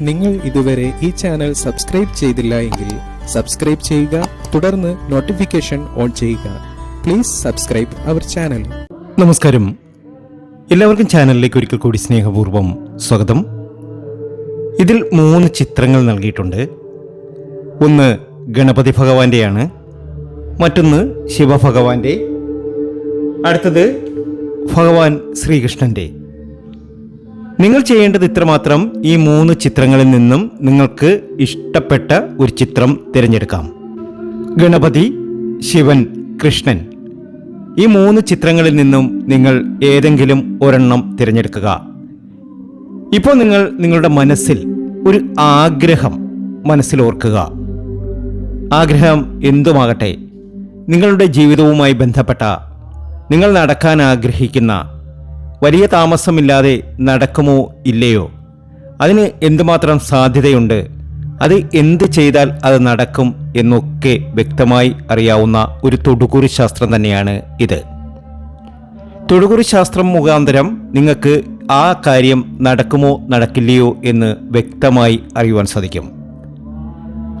നിങ്ങൾ ഇതുവരെ ഈ ചാനൽ സബ്സ്ക്രൈബ് ചെയ്തില്ല എങ്കിൽ സബ്സ്ക്രൈബ് ചെയ്യുക തുടർന്ന് നോട്ടിഫിക്കേഷൻ ഓൺ ചെയ്യുക. പ്ലീസ് സബ്സ്ക്രൈബ് അവർ ചാനൽ നമസ്കാരം. എല്ലാവർക്കും ചാനലിലേക്ക് ഒരിക്കൽ കൂടി സ്നേഹപൂർവം സ്വാഗതം. ഇതിൽ മൂന്ന് ചിത്രങ്ങൾ നൽകിയിട്ടുണ്ട്. ഒന്ന് ഗണപതി ഭഗവാന്റെയാണ് മറ്റൊന്ന് ശിവഭഗവാന്റെ. അടുത്തത് ഭഗവാൻ ശ്രീകൃഷ്ണന്റെ നിങ്ങൾ ചെയ്യേണ്ടത് ഇത്രമാത്രം ഈ മൂന്ന് ചിത്രങ്ങളിൽ നിന്നും നിങ്ങൾക്ക് ഇഷ്ടപ്പെട്ട ഒരു ചിത്രം തിരഞ്ഞെടുക്കാം. ഗണപതി ശിവൻ കൃഷ്ണൻ. ഈ മൂന്ന് ചിത്രങ്ങളിൽ നിന്നും നിങ്ങൾ ഏതെങ്കിലും ഒരെണ്ണം തിരഞ്ഞെടുക്കുക. ഇപ്പോൾ നിങ്ങൾ നിങ്ങളുടെ മനസ്സിൽ ഒരു ആഗ്രഹം മനസ്സിൽ ഓർക്കുക ആഗ്രഹം എന്തുമാകട്ടെ? നിങ്ങളുടെ ജീവിതവുമായി ബന്ധപ്പെട്ട നിങ്ങൾ നടക്കാൻ ആഗ്രഹിക്കുന്ന വലിയ താമസമില്ലാതെ നടക്കുമോ ഇല്ലയോ? അതിന് എന്തുമാത്രം സാധ്യതയുണ്ട്? അത് എന്ത് ചെയ്താൽ അത് നടക്കും എന്നൊക്കെ വ്യക്തമായി അറിയാവുന്ന ഒരു തൊടുകുറി ശാസ്ത്രം തന്നെയാണ് ഇത്. തൊടുകുറി ശാസ്ത്രം മുഖാന്തരം നിങ്ങൾക്ക് ആ കാര്യം നടക്കുമോ നടക്കില്ലയോ എന്ന് വ്യക്തമായി അറിയുവാൻ സാധിക്കും.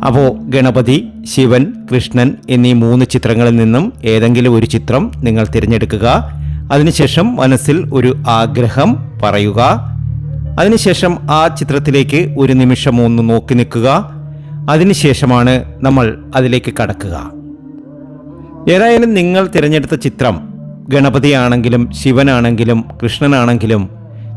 അപ്പോൾ ഗണപതി ശിവൻ കൃഷ്ണൻ എന്നീ മൂന്ന് ചിത്രങ്ങളിൽ നിന്നും ഏതെങ്കിലും ഒരു ചിത്രം നിങ്ങൾ തിരഞ്ഞെടുക്കുക. അതിനുശേഷം മനസ്സിൽ ഒരു ആഗ്രഹം പറയുക. അതിനുശേഷം ആ ചിത്രത്തിലേക്ക് ഒരു നിമിഷം ഒന്ന് നോക്കി നിൽക്കുക. അതിനുശേഷമാണ് നമ്മൾ അതിലേക്ക് കടക്കുക. ഏതായാലും നിങ്ങൾ തിരഞ്ഞെടുത്ത ചിത്രം ഗണപതിയാണെങ്കിലും ശിവനാണെങ്കിലും കൃഷ്ണനാണെങ്കിലും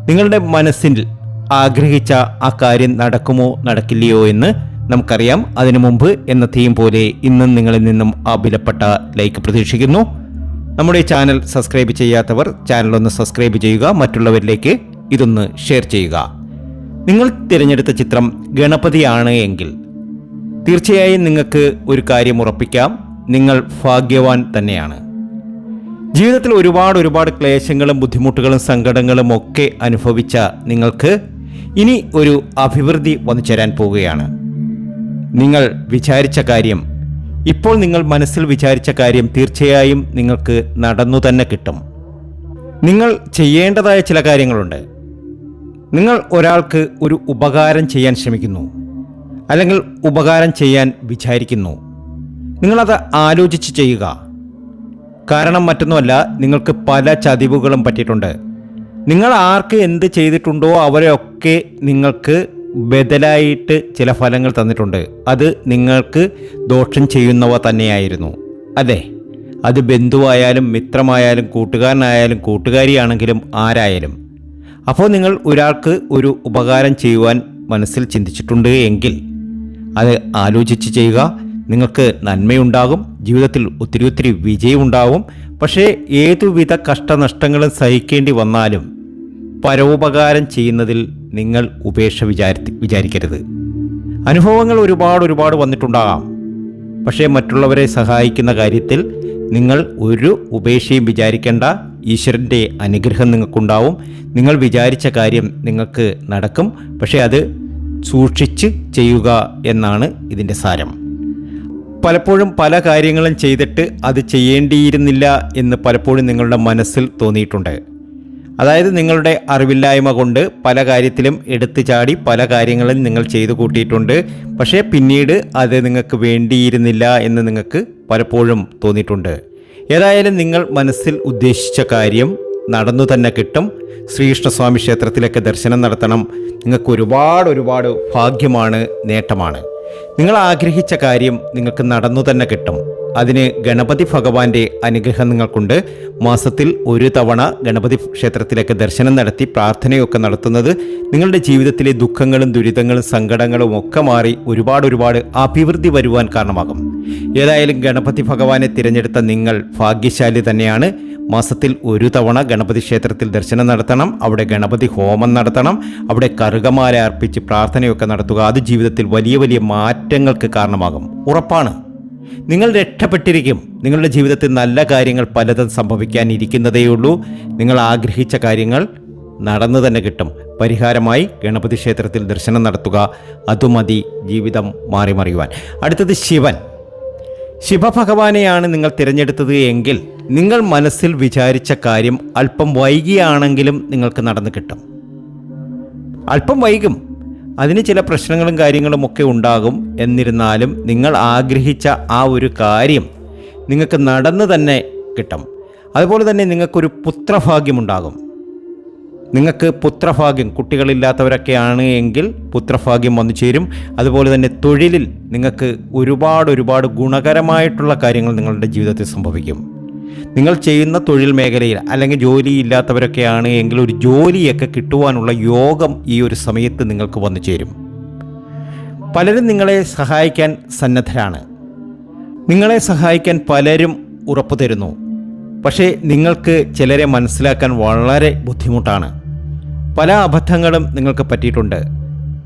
നിങ്ങളുടെ മനസ്സിൽ ആഗ്രഹിച്ച ആ കാര്യം നടക്കുമോ നടക്കില്ലയോ എന്ന് നമുക്കറിയാം അതിനു മുമ്പ് എന്ന തീം പോലെ ഇന്നും നിങ്ങളിൽ നിന്നും ആ വിലപ്പെട്ട ലൈക്ക് പ്രതീക്ഷിക്കുന്നു. നമ്മുടെ ചാനൽ സബ്സ്ക്രൈബ് ചെയ്യാത്തവർ ചാനൽ ഒന്ന് സബ്സ്ക്രൈബ് ചെയ്യുക മറ്റുള്ളവരിലേക്ക് ഇതൊന്ന് ഷെയർ ചെയ്യുക. നിങ്ങൾ തിരഞ്ഞെടുത്ത ചിത്രം ഗണപതിയാണ് എങ്കിൽ തീർച്ചയായും നിങ്ങൾക്ക് ഒരു കാര്യം ഉറപ്പിക്കാം നിങ്ങൾ ഭാഗ്യവാൻ തന്നെയാണ്. ജീവിതത്തിൽ ഒരുപാട് ഒരുപാട് ക്ലേശങ്ങളും ബുദ്ധിമുട്ടുകളും സങ്കടങ്ങളും ഒക്കെ അനുഭവിച്ച നിങ്ങൾക്ക് ഇനി ഒരു അഭിവൃദ്ധി വന്നു ചേരാൻ പോവുകയാണ്. നിങ്ങൾ വിചാരിച്ച കാര്യം ഇപ്പോൾ നിങ്ങൾ മനസ്സിൽ വിചാരിച്ച കാര്യം തീർച്ചയായും നിങ്ങൾക്ക് നടന്നു തന്നെ കിട്ടും. നിങ്ങൾ ചെയ്യേണ്ടതായ ചില കാര്യങ്ങളുണ്ട്. നിങ്ങൾ ഒരാൾക്ക് ഒരു ഉപകാരം ചെയ്യാൻ ശ്രമിക്കുന്നു അല്ലെങ്കിൽ ഉപകാരം ചെയ്യാൻ വിചാരിക്കുന്നു. നിങ്ങളത് ആലോചിച്ച് ചെയ്യുക. കാരണം മറ്റൊന്നുമല്ല നിങ്ങൾക്ക് പല ചതിവുകളും പറ്റിയിട്ടുണ്ട്. നിങ്ങൾ ആർക്ക് എന്ത് ചെയ്തിട്ടുണ്ടോ അവരെയൊക്കെ നിങ്ങൾക്ക് ബദലായിട്ട് ചില ഫലങ്ങൾ തന്നിട്ടുണ്ട്. അത് നിങ്ങൾക്ക് ദോഷം ചെയ്യുന്നവ തന്നെയായിരുന്നു. അതെ അത് ബന്ധുവായാലും മിത്രമായാലും കൂട്ടുകാരനായാലും കൂട്ടുകാരിയാണെങ്കിലും ആരായാലും. അപ്പോൾ നിങ്ങൾ ഒരാൾക്ക് ഒരു ഉപകാരം ചെയ്യുവാൻ മനസ്സിൽ ചിന്തിച്ചിട്ടുണ്ട് എങ്കിൽ അത് ആലോചിച്ച് ചെയ്യുക. നിങ്ങൾക്ക് നന്മയുണ്ടാകും ജീവിതത്തിൽ ഒത്തിരി ഒത്തിരി വിജയമുണ്ടാകും പക്ഷേ ഏതുവിധ കഷ്ടനഷ്ടങ്ങളും സഹിക്കേണ്ടി വന്നാലും പരോപകാരം ചെയ്യുന്നതിൽ നിങ്ങൾ ഉപേക്ഷ വിചാരി വിചാരിക്കരുത്. അനുഭവങ്ങൾ ഒരുപാട് ഒരുപാട് വന്നിട്ടുണ്ടാകാം. പക്ഷേ മറ്റുള്ളവരെ സഹായിക്കുന്ന കാര്യത്തിൽ നിങ്ങൾ ഒരു ഉപേക്ഷയും വിചാരിക്കേണ്ട. ഈശ്വരന്റെ അനുഗ്രഹം നിങ്ങൾക്കുണ്ടാവും. നിങ്ങൾ വിചാരിച്ച കാര്യം നിങ്ങൾക്ക് നടക്കും. പക്ഷേ അത് സൂക്ഷിച്ച് ചെയ്യുക എന്നാണ് ഇതിന്റെ സാരം. പലപ്പോഴും പല കാര്യങ്ങളും ചെയ്തിട്ട് അത് ചെയ്യേണ്ടിയിരുന്നില്ല എന്ന് പലപ്പോഴും നിങ്ങളുടെ മനസ്സിൽ തോന്നിയിട്ടുണ്ട്. അതായത് നിങ്ങളുടെ അറിവില്ലായ്മ കൊണ്ട് പല കാര്യത്തിലും എടുത്തു ചാടി പല കാര്യങ്ങളും നിങ്ങൾ ചെയ്തു കൂട്ടിയിട്ടുണ്ട്. പക്ഷേ പിന്നീട് അത് നിങ്ങൾക്ക് വേണ്ടിയിരുന്നില്ല എന്ന് നിങ്ങൾക്ക് പലപ്പോഴും തോന്നിയിട്ടുണ്ട്. ഏതായാലും നിങ്ങൾ മനസ്സിൽ ഉദ്ദേശിച്ച കാര്യം നടന്നു തന്നെ കിട്ടും. ശ്രീകൃഷ്ണസ്വാമി ക്ഷേത്രത്തിലൊക്കെ ദർശനം നടത്തണം. നിങ്ങൾക്ക് ഒരുപാട് ഒരുപാട് ഭാഗ്യമാണ് നേട്ടമാണ്. നിങ്ങൾ ആഗ്രഹിച്ച കാര്യം നിങ്ങൾക്ക് നടന്നു തന്നെ കിട്ടും. അതിന് ഗണപതി ഭഗവാന്റെ അനുഗ്രഹം നിങ്ങൾക്കുണ്ട്. മാസത്തിൽ ഒരു തവണ ഗണപതി ക്ഷേത്രത്തിലേക്ക് ദർശനം നടത്തി പ്രാർത്ഥനയൊക്കെ നടത്തുന്നത് നിങ്ങളുടെ ജീവിതത്തിലെ ദുഃഖങ്ങളും ദുരിതങ്ങളും സങ്കടങ്ങളും ഒക്കെ മാറി ഒരുപാട് ഒരുപാട് അഭിവൃദ്ധി വരുവാൻ കാരണമാകും. ഏതായാലും ഗണപതി ഭഗവാനെ തിരഞ്ഞെടുത്ത നിങ്ങൾ ഭാഗ്യശാലി തന്നെയാണ്. മാസത്തിൽ ഒരു തവണ ഗണപതി ക്ഷേത്രത്തിൽ ദർശനം നടത്തണം. അവിടെ ഗണപതി ഹോമം നടത്തണം. അവിടെ കറുകമാല അർപ്പിച്ച് പ്രാർത്ഥനയൊക്കെ നടത്തുക. അത് ജീവിതത്തിൽ വലിയ വലിയ മാറ്റങ്ങൾക്ക് കാരണമാകും. ഉറപ്പാണ്. നിങ്ങൾ രക്ഷപ്പെട്ടിരിക്കും. നിങ്ങളുടെ ജീവിതത്തിൽ നല്ല കാര്യങ്ങൾ പലതും സംഭവിക്കാനിരിക്കുന്നതേയുള്ളൂ. നിങ്ങൾ ആഗ്രഹിച്ച കാര്യങ്ങൾ നടന്നു തന്നെ കിട്ടും. പരിഹാരമായി ഗണപതി ക്ഷേത്രത്തിൽ ദർശനം നടത്തുക. അതുമതി ജീവിതം മാറി മറിയുവാൻ അടുത്തത് ശിവൻ. ശിവഭഗവാനെയാണ് നിങ്ങൾ തിരഞ്ഞെടുത്തത് എങ്കിൽ നിങ്ങൾ മനസ്സിൽ വിചാരിച്ച കാര്യം അല്പം വൈകിയാണെങ്കിലും നിങ്ങൾക്ക് നടന്നു കിട്ടും. അല്പം വൈകും. അതിന് ചില പ്രശ്നങ്ങളും കാര്യങ്ങളും ഒക്കെ ഉണ്ടാകും. എന്നിരുന്നാലും നിങ്ങൾ ആഗ്രഹിച്ച ആ ഒരു കാര്യം നിങ്ങൾക്ക് നടന്നു തന്നെ കിട്ടും. അതുപോലെ തന്നെ നിങ്ങൾക്കൊരു പുത്രഭാഗ്യമുണ്ടാകും. നിങ്ങൾക്ക് പുത്രഭാഗ്യം കുട്ടികളില്ലാത്തവരൊക്കെ ആണ് എങ്കിൽ പുത്രഭാഗ്യം വന്നു ചേരും. അതുപോലെ തന്നെ തൊഴിലിൽ നിങ്ങൾക്ക് ഒരുപാട് ഒരുപാട് ഗുണകരമായിട്ടുള്ള കാര്യങ്ങൾ നിങ്ങളുടെ ജീവിതത്തിൽ സംഭവിക്കും. നിങ്ങൾ ചെയ്യുന്ന തൊഴിൽ മേഖലയിൽ അല്ലെങ്കിൽ ജോലി ഇല്ലാത്തവരൊക്കെയാണ് എങ്കിൽ ഒരു ജോലിയൊക്കെ കിട്ടുവാനുള്ള യോഗം ഈ ഒരു സമയത്ത് നിങ്ങൾക്ക് വന്നു ചേരും. പലരും നിങ്ങളെ സഹായിക്കാൻ സന്നദ്ധരാണ്. നിങ്ങളെ സഹായിക്കാൻ പലരും ഉറപ്പു തരുന്നു. പക്ഷേ നിങ്ങൾക്ക് ചിലരെ മനസ്സിലാക്കാൻ വളരെ ബുദ്ധിമുട്ടാണ്. പല അബദ്ധങ്ങളും നിങ്ങൾക്ക് പറ്റിയിട്ടുണ്ട്.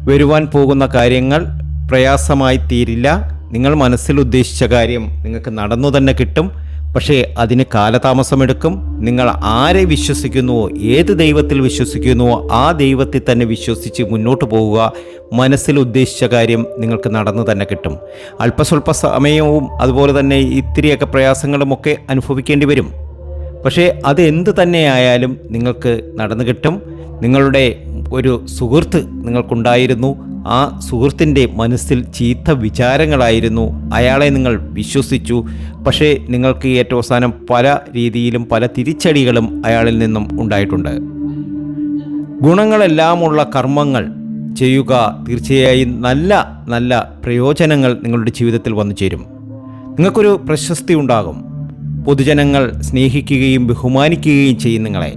വരുവാൻ പോകുന്ന കാര്യങ്ങൾ പ്രയാസമായി തീരില്ല. നിങ്ങൾ മനസ്സിൽ ഉദ്ദേശിച്ച കാര്യം നിങ്ങൾക്ക് നടന്നു തന്നെ കിട്ടും. പക്ഷേ അതിന് കാലതാമസമെടുക്കും. നിങ്ങൾ ആരെ വിശ്വസിക്കുന്നുവോ ഏത് ദൈവത്തിൽ വിശ്വസിക്കുന്നുവോ ആ ദൈവത്തിൽ തന്നെ വിശ്വസിച്ച് മുന്നോട്ട് പോവുക മനസ്സിൽ ഉദ്ദേശിച്ച കാര്യം നിങ്ങൾക്ക് നടന്നു തന്നെ കിട്ടും. അല്പസ്വല്പ സമയവും അതുപോലെ തന്നെ ഇത്തിരിയൊക്കെ പ്രയാസങ്ങളുമൊക്കെ അനുഭവിക്കേണ്ടി വരും. പക്ഷേ അത് എന്ത് തന്നെയായാലും നിങ്ങൾക്ക് നടന്നു കിട്ടും. നിങ്ങളുടെ ഒരു സുഹൃത്ത് നിങ്ങൾക്കുണ്ടായിരുന്നു. ആ സുഹൃത്തിന്റെ മനസ്സിൽ ചീത്ത വിചാരങ്ങളായിരുന്നു. അയാളെ നിങ്ങൾ വിശ്വസിച്ചു. പക്ഷേ നിങ്ങൾക്ക് ഏറ്റവും അവസാനം പല രീതിയിലും പല തിരിച്ചടികളും അയാളിൽ നിന്നും ഉണ്ടായിട്ടുണ്ട്. ഗുണങ്ങളെല്ലാമുള്ള കർമ്മങ്ങൾ ചെയ്യുക തീർച്ചയായും നല്ല നല്ല പ്രയോജനങ്ങൾ നിങ്ങളുടെ ജീവിതത്തിൽ വന്നു ചേരും. നിങ്ങൾക്കൊരു പ്രശസ്തി ഉണ്ടാകും. പൊതുജനങ്ങൾ സ്നേഹിക്കുകയും ബഹുമാനിക്കുകയും ചെയ്യും നിങ്ങളെ.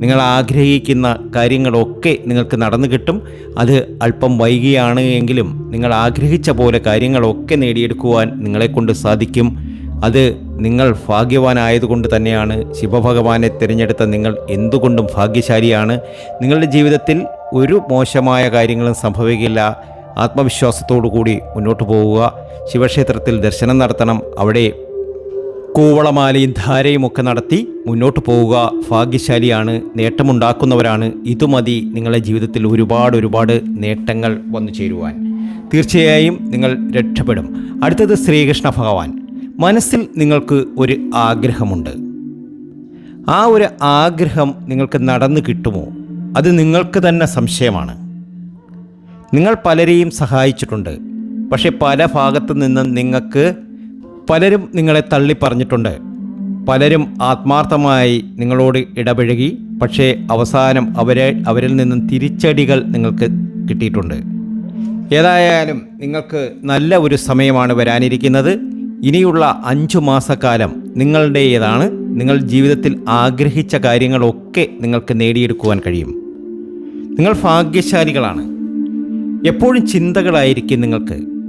നിങ്ങൾ ആഗ്രഹിക്കുന്ന കാര്യങ്ങളൊക്കെ നിങ്ങൾക്ക് നടന്നു കിട്ടും. അത് അല്പം വൈകിയാണ് എങ്കിലും നിങ്ങൾ ആഗ്രഹിച്ച പോലെ കാര്യങ്ങളൊക്കെ നേടിയെടുക്കുവാൻ നിങ്ങളെക്കൊണ്ട് സാധിക്കും. അത് നിങ്ങൾ ഭാഗ്യവാനായതുകൊണ്ട് തന്നെയാണ്. ശിവഭഗവാനെ തിരഞ്ഞെടുത്ത നിങ്ങൾ എന്തുകൊണ്ടും ഭാഗ്യശാലിയാണ്. നിങ്ങളുടെ ജീവിതത്തിൽ ഒരു മോശമായ കാര്യങ്ങളും സംഭവിക്കില്ല. ആത്മവിശ്വാസത്തോടു കൂടി മുന്നോട്ട് പോവുക. ശിവക്ഷേത്രത്തിൽ ദർശനം നടത്തണം. അവിടെ കൂവളമാലയും ധാരയും ഒക്കെ നടത്തി മുന്നോട്ട് പോവുക. ഭാഗ്യശാലിയാണ് നേട്ടമുണ്ടാക്കുന്നവരാണ്. ഇതുമതി നിങ്ങളുടെ ജീവിതത്തിൽ ഒരുപാട് ഒരുപാട് നേട്ടങ്ങൾ വന്നു ചേരുവാൻ. തീർച്ചയായും നിങ്ങൾ രക്ഷപ്പെടും. അടുത്തത് ശ്രീകൃഷ്ണ ഭഗവാൻ. മനസ്സിൽ നിങ്ങൾക്ക് ഒരു ആഗ്രഹമുണ്ട്. ആ ഒരു ആഗ്രഹം നിങ്ങൾക്ക് നടന്നു കിട്ടുമോ? അത് നിങ്ങൾക്ക് തന്നെ സംശയമാണ്. നിങ്ങൾ പലരെയും സഹായിച്ചിട്ടുണ്ട്. പക്ഷേ പല ഭാഗത്തു നിന്നും നിങ്ങൾക്ക് പലരും നിങ്ങളെ തള്ളി പറഞ്ഞിട്ടുണ്ട് പലരും ആത്മാർത്ഥമായി നിങ്ങളോട് ഇടപഴകി പക്ഷേ അവസാനം അവരെ അവരിൽ നിന്നും തിരിച്ചടികൾ നിങ്ങൾക്ക് കിട്ടിയിട്ടുണ്ട്. ഏതായാലും നിങ്ങൾക്ക് നല്ല ഒരു സമയമാണ് വരാനിരിക്കുന്നത്. ഇനിയുള്ള അഞ്ചു മാസക്കാലം നിങ്ങളുടേതാണ്. നിങ്ങൾ ജീവിതത്തിൽ ആഗ്രഹിച്ച കാര്യങ്ങളൊക്കെ നിങ്ങൾക്ക് നേടിയെടുക്കുവാൻ കഴിയും. നിങ്ങൾ ഭാഗ്യശാലികളാണ്. എപ്പോഴും ചിന്തകളായിരിക്കും നിങ്ങൾക്ക്.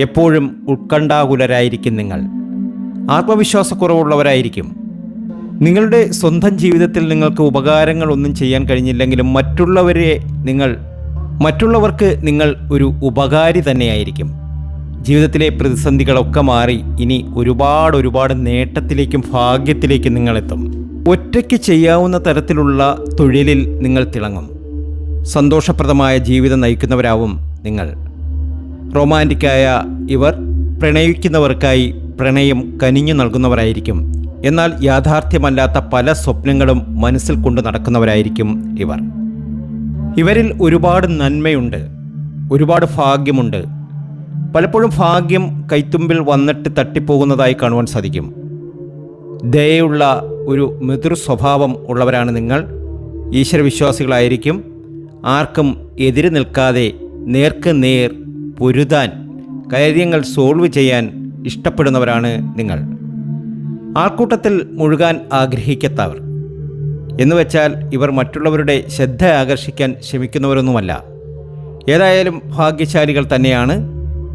എപ്പോഴും ഉത്കണ്ഠാകുലരായിരിക്കും നിങ്ങൾ. ആത്മവിശ്വാസക്കുറവുള്ളവരായിരിക്കും. നിങ്ങളുടെ സ്വന്തം ജീവിതത്തിൽ നിങ്ങൾക്ക് ഉപകാരങ്ങളൊന്നും ചെയ്യാൻ കഴിഞ്ഞില്ലെങ്കിലും മറ്റുള്ളവരെ നിങ്ങൾ മറ്റുള്ളവർക്ക് നിങ്ങൾ ഒരു ഉപകാരി തന്നെയായിരിക്കും. ജീവിതത്തിലെ പ്രതിസന്ധികളൊക്കെ മാറി ഇനി ഒരുപാട് ഒരുപാട് നേട്ടത്തിലേക്കും ഭാഗ്യത്തിലേക്കും നിങ്ങളെത്തും. ഒറ്റയ്ക്ക് ചെയ്യാവുന്ന തരത്തിലുള്ള തൊഴിലിൽ നിങ്ങൾ തിളങ്ങും. സന്തോഷപ്രദമായ ജീവിതം നയിക്കുന്നവരാവും നിങ്ങൾ. റൊമാന്റിക്കായ ഇവർ പ്രണയിക്കുന്നവർക്കായി പ്രണയം കനിഞ്ഞു നൽകുന്നവരായിരിക്കും. എന്നാൽ യാഥാർത്ഥ്യമല്ലാത്ത പല സ്വപ്നങ്ങളും മനസ്സിൽ കൊണ്ടു നടക്കുന്നവരായിരിക്കും ഇവർ. ഇവരിൽ ഒരുപാട് നന്മയുണ്ട് ഒരുപാട് ഭാഗ്യമുണ്ട്. പലപ്പോഴും ഭാഗ്യം കൈത്തുമ്പിൽ വന്നിട്ട് തട്ടിപ്പോകുന്നതായി കാണുവാൻ സാധിക്കും. ദയുള്ള ഒരു മൃദുർ സ്വഭാവം ഉള്ളവരാണ് നിങ്ങൾ. ഈശ്വരവിശ്വാസികളായിരിക്കും. ആർക്കും എതിര് നിൽക്കാതെ നേർക്ക് നേർ പൊരുതാൻ കാര്യങ്ങൾ സോൾവ് ചെയ്യാൻ ഇഷ്ടപ്പെടുന്നവരാണ് നിങ്ങൾ. ആൾക്കൂട്ടത്തിൽ മുഴുകാൻ ആഗ്രഹിക്കത്തവർ. എന്നുവെച്ചാൽ ഇവർ മറ്റുള്ളവരുടെ ശ്രദ്ധ ആകർഷിക്കാൻ ശ്രമിക്കുന്നവരൊന്നുമല്ല. ഏതായാലും ഭാഗ്യശാലികൾ തന്നെയാണ്.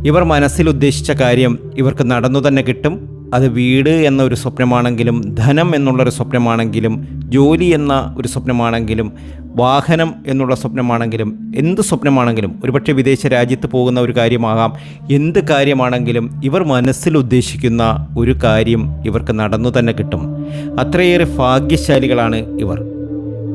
ഇവർ മനസ്സിൽ ഉദ്ദേശിച്ച കാര്യം ഇവർക്ക് നടന്നു തന്നെ കിട്ടും. അത് വീട് എന്ന ഒരു സ്വപ്നമാണെങ്കിലും ധനം എന്നുള്ളൊരു സ്വപ്നമാണെങ്കിലും ജോലി എന്ന ഒരു സ്വപ്നമാണെങ്കിലും വാഹനം എന്നുള്ള സ്വപ്നമാണെങ്കിലും എന്ത് സ്വപ്നമാണെങ്കിലും ഒരുപക്ഷെ വിദേശ രാജ്യത്ത് പോകുന്ന ഒരു കാര്യമാകാം എന്ത് കാര്യമാണെങ്കിലും ഇവർ മനസ്സിൽ ഉദ്ദേശിക്കുന്ന ഒരു കാര്യം ഇവർക്ക് നടന്നു തന്നെ കിട്ടും. അത്രയേറെ ഭാഗ്യശാലികളാണ് ഇവർ.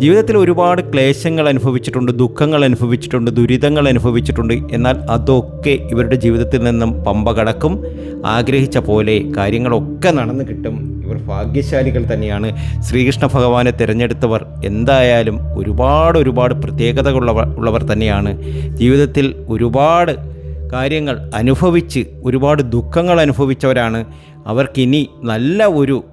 ജീവിതത്തിൽ ഒരുപാട് ക്ലേശങ്ങൾ അനുഭവിച്ചിട്ടുണ്ട് ദുഃഖങ്ങൾ അനുഭവിച്ചിട്ടുണ്ട് ദുരിതങ്ങൾ അനുഭവിച്ചിട്ടുണ്ട്. എന്നാൽ അതൊക്കെ ഇവരുടെ ജീവിതത്തിൽ നിന്നും പമ്പ കടക്കും. ആഗ്രഹിച്ച പോലെ കാര്യങ്ങളൊക്കെ നടന്നു കിട്ടും. ഇവർ ഭാഗ്യശാലികൾ തന്നെയാണ്. ശ്രീകൃഷ്ണ ഭഗവാനെ തിരഞ്ഞെടുത്തവർ എന്തായാലും ഒരുപാട് ഒരുപാട് പ്രത്യേകതകളുള്ളവർ ഉള്ളവർ തന്നെയാണ്. ജീവിതത്തിൽ ഒരുപാട് കാര്യങ്ങൾ അനുഭവിച്ച് ഒരുപാട് ദുഃഖങ്ങൾ അനുഭവിച്ചവരാണ്. അവർക്കിനി നല്ല ഒരു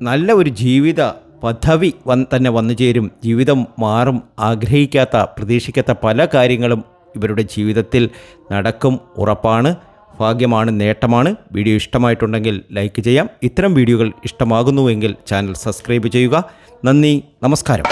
നല്ല ഒരു ജീവിത പദവി വൻ തന്നെ വന്നു ചേരും. ജീവിതം മാറും. ആഗ്രഹിക്കാത്ത പ്രതീക്ഷിക്കാത്ത പല കാര്യങ്ങളും ഇവരുടെ ജീവിതത്തിൽ നടക്കും. ഉറപ്പാണ്. ഭാഗ്യമാണ്. നേട്ടമാണ്. വീഡിയോ ഇഷ്ടമായിട്ടുണ്ടെങ്കിൽ ലൈക്ക് ചെയ്യാം. ഇത്തരം വീഡിയോകൾ ഇഷ്ടമാകുന്നുവെങ്കിൽ ചാനൽ സബ്സ്ക്രൈബ് ചെയ്യുക. നന്ദി. നമസ്കാരം.